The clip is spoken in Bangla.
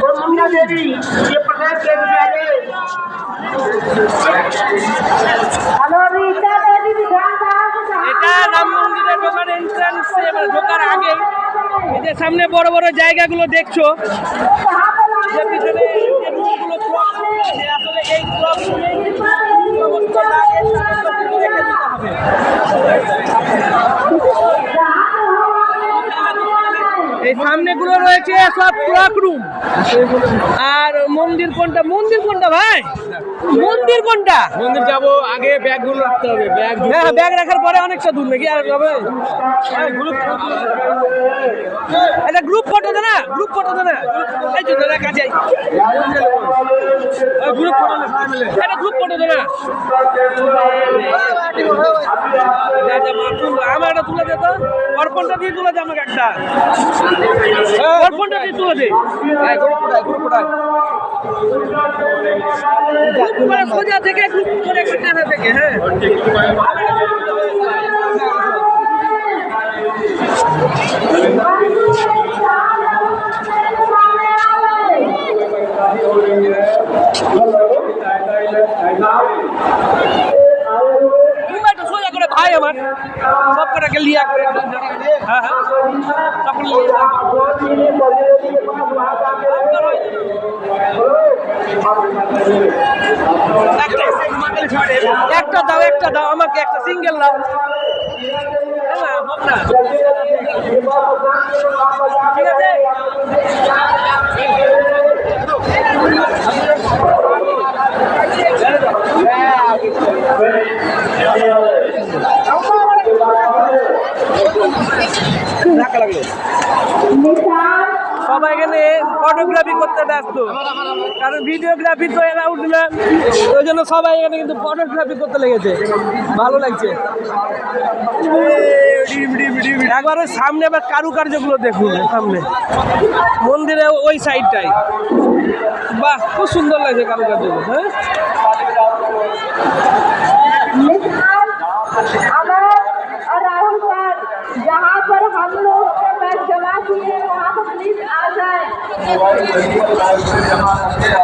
और मुन्ना देवी ये प्रदेश के विद्यालय हेलो रीता देवी विधान এটা রাম মন্দিরে ঢোকার এন্ট্রান্স মানে ঢোকার আগে এই যে সামনে বড় বড় জায়গাগুলো দেখছো যে পিছনে এই যে রুমগুলো ক্লব আছে আসলে সামনেগুলো রয়েছে সব ক্লক রুম আর মন্দির কোনটা? মন্দির কোনটা ভাই? মন্দির কোনটা? মন্দির যাব আগে ব্যাগগুলো রাখতে হবে। ব্যাগ হ্যাঁ ব্যাগ রাখার পরে অনেকটা দূর নাকি? আর যাবে এটা গ্রুপ ফটো দে না গ্রুপ ফটো দে না এই যে দাদা কাছে আই। গ্রুপ ফটো এটা গ্রুপ ফটো দে না দাদা, মা, তুল। আমার একটা তুলে দে তো। অর্পণটা দিয়ে তুলে দে আমাকে একটা। অর্পণটা দিয়ে তুলে দে। Group photo group photo group করে সোজা থেকে গ্রুপ করে একটা টানা থেকে হ্যাঁ। মুম্বাইটা সোজা করে ভাই আমার। সব কটাকে লিয়া হ্যাঁ হ্যাঁ। একটা দাও একটা দাও আমাকে একটা সিঙ্গেল দাও। হ্যাঁ, হোক না। আছে সবাই এখানে ফটোগ্রাফি করতে ব্যস্ত। কারণ ভিডিওগ্রাফি তো অ্যালাউড না। ওই জন্য সবাই এখানে কিন্তু ফটোগ্রাফি করতে লেগেছে। ভালো লাগছে। একবার ওই সামনে আবার কারুকার্যগুলো দেখুন, সামনে। মন্দিরে ওই সাইডটাই বাহ, খুব সুন্দর লাগছে কারুকার্যগুলো হ্যাঁ? 終わりと一緒に。